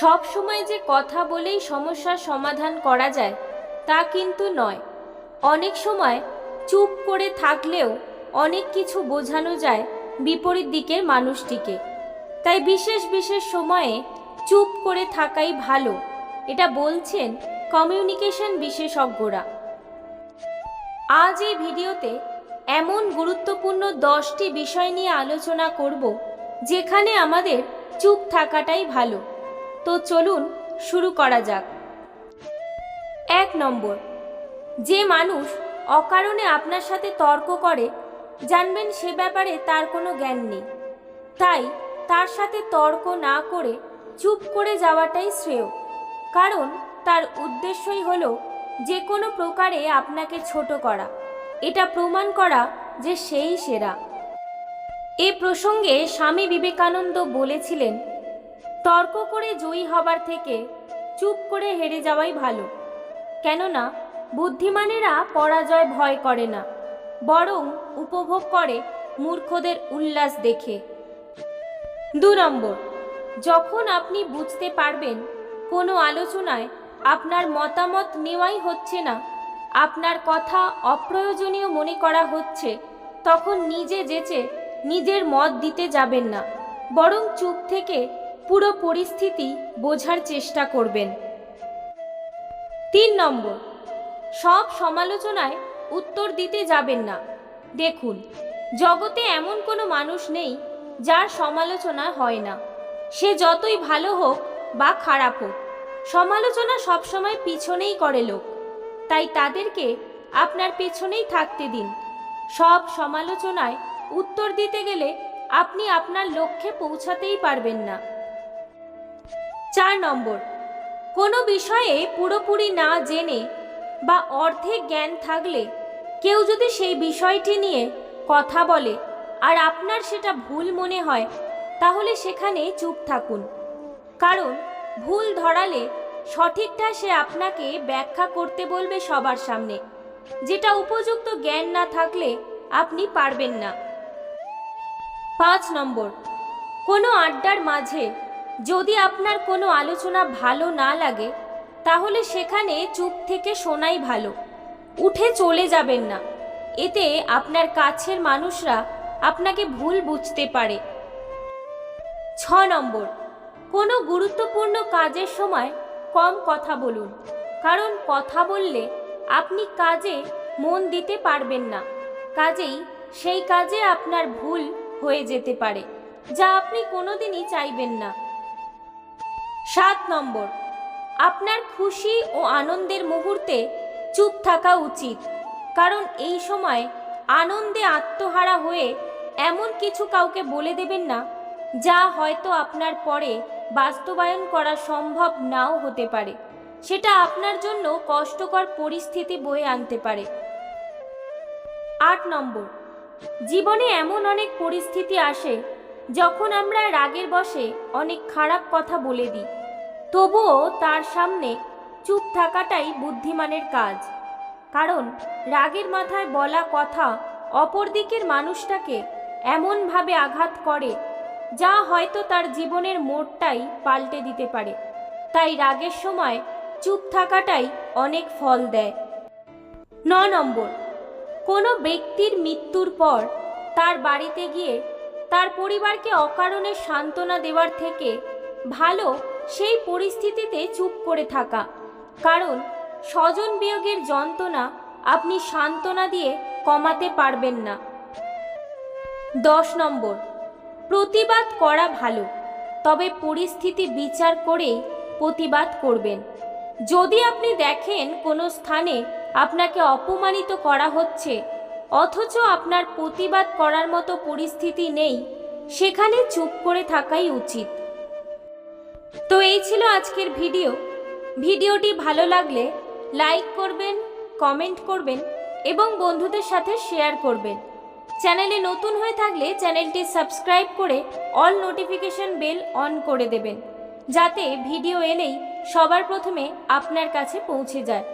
সব সময় যে কথা বলেই সমস্যার সমাধান করা যায়, তা কিন্তু নয়। অনেক সময় চুপ করে থাকলেও অনেক কিছু বোঝানো যায় বিপরীত দিকের মানুষটিকে। তাই বিশেষ বিশেষ সময়ে চুপ করে থাকাই ভালো, এটা বলছেন কমিউনিকেশন বিশেষজ্ঞরা। আজ এই ভিডিওতে এমন গুরুত্বপূর্ণ দশটি বিষয় নিয়ে আলোচনা করব, যেখানে আমাদের চুপ থাকাটাই ভালো। তো চলুন শুরু করা যাক। এক নম্বর, যে মানুষ অকারণে আপনার সাথে তর্ক করে, জানবেন সে ব্যাপারে তার কোনো জ্ঞান নেই। তাই তার সাথে তর্ক না করে চুপ করে যাওয়াটাই শ্রেয়। কারণ তার উদ্দেশ্যই হলো যে কোনো প্রকারে আপনাকে ছোট করা। এটা প্রমাণ করা যে সেই সেরা। এ প্রসঙ্গে স্বামী বিবেকানন্দ বলেছিলেন তর্ক করে জয়ী হবার থেকে চুপ করে হেরে যাওয়াই ভালো। কেননা, বুদ্ধিমানেরা পরাজয় ভয় করে না, বরং উপভোগ করে মূর্খদের উল্লাস দেখে। দু নম্বর, যখন আপনি বুঝতে পারবেন কোনো আলোচনায় আপনার মতামত নেওয়াই হচ্ছে না, আপনার কথা অপ্রয়োজনীয় মনে করা হচ্ছে, তখন নিজে যেচে নিজের মত দিতে যাবেন না, বরং চুপ থেকে পুরো পরিস্থিতি বোঝার চেষ্টা করবেন। তিন নম্বর, সব সমালোচনায় উত্তর দিতে যাবেন না। দেখুন, জগতে এমন কোনো মানুষ নেই যার সমালোচনা হয় না। সে যতই ভালো হোক বা খারাপ হোক, সমালোচনা সবসময় পিছনেই করে লোক। তাই তাদেরকে আপনার পেছনেই থাকতে দিন। সব সমালোচনায় উত্তর দিতে গেলে আপনি আপনার লক্ষ্যে পৌঁছাতেই পারবেন না। চার নম্বর। কোনো বিষয়ে পুরোপুরি না জেনে বা অর্ধেক জ্ঞান থাকলে কেউ যদি সেই বিষয়টি নিয়ে কথা বলে আর আপনার সেটা ভুল মনে হয়, তাহলে সেখানে চুপ থাকুন। কারণ ভুল ধরালে সঠিকটা সে আপনাকে ব্যাখ্যা করতে বলবে সবার সামনে, যেটা উপযুক্ত জ্ঞান না থাকলে আপনি পারবেন না। পাঁচ নম্বর। কোনো আড্ডার মাঝে যদি আপনার কোনো আলোচনা ভালো না লাগে, তাহলে সেখানে চুপ থেকে শোনাই ভালো। উঠে চলে যাবেন না। এতে আপনার কাছের মানুষরা আপনাকে ভুল বুঝতে পারে। ছ নম্বর, কোনো গুরুত্বপূর্ণ কাজের সময় কম কথা বলুন, কারণ কথা বললে আপনি কাজে মন দিতে পারবেন না। কাজেই সেই কাজে আপনার ভুল হয়ে যেতে পারে, যা আপনি কোনোদিনই চাইবেন না। সাত নম্বর। আপনার খুশি ও আনন্দের মুহূর্তে চুপ থাকা উচিত, কারণ এই সময় আনন্দে আত্মহারা হয়ে এমন কিছু কাউকে বলে দেবেন না, যা হয়তো আপনার পরে বাস্তবায়ন করা সম্ভব নাও হতে পারে। সেটা আপনার জন্য কষ্টকর পরিস্থিতি বয়ে আনতে পারে। আট নম্বর। জীবনে এমন অনেক পরিস্থিতি আসে যখন আমরা রাগের বশে অনেক খারাপ কথা বলে দিই, তবুও তার সামনে চুপ থাকাটাই বুদ্ধিমানের কাজ। কারণ রাগের মাথায় বলা কথা অপর দিকের মানুষটাকে এমনভাবে আঘাত করে, যা হয়তো তার জীবনের মোড়টাই পাল্টে দিতে পারে। তাই রাগের সময় চুপ থাকাটাই অনেক ফল দেয়। ন নম্বর, কোনো ব্যক্তির মৃত্যুর পর তার বাড়িতে গিয়ে তার পরিবারকে অকারণে সান্ত্বনা দেওয়ার থেকে ভালো সেই পরিস্থিতিতে চুপ করে থাকা। কারণ স্বজন বিয়োগের যন্ত্রণা আপনি সান্ত্বনা দিয়ে কমাতে পারবেন না। দশ নম্বর, প্রতিবাদ করা ভালো, তবে পরিস্থিতি বিচার করেই প্রতিবাদ করবেন। যদি আপনি দেখেন কোনো স্থানে আপনাকে অপমানিত করা হচ্ছে অথচ আপনার প্রতিবাদ করার মতো পরিস্থিতি নেই, সেখানে চুপ করে থাকাই উচিত। তো এই ছিল আজকের ভিডিও। ভিডিওটি ভালো লাগলে লাইক করবেন, কমেন্ট করবেন এবং বন্ধুদের সাথে শেয়ার করবেন। চ্যানেলে নতুন হয়ে থাকলে চ্যানেলটি সাবস্ক্রাইব করে অল নোটিফিকেশন বেল অন করে দেবেন, যাতে ভিডিও এলেই সবার প্রথমে আপনার কাছে পৌঁছে যায়।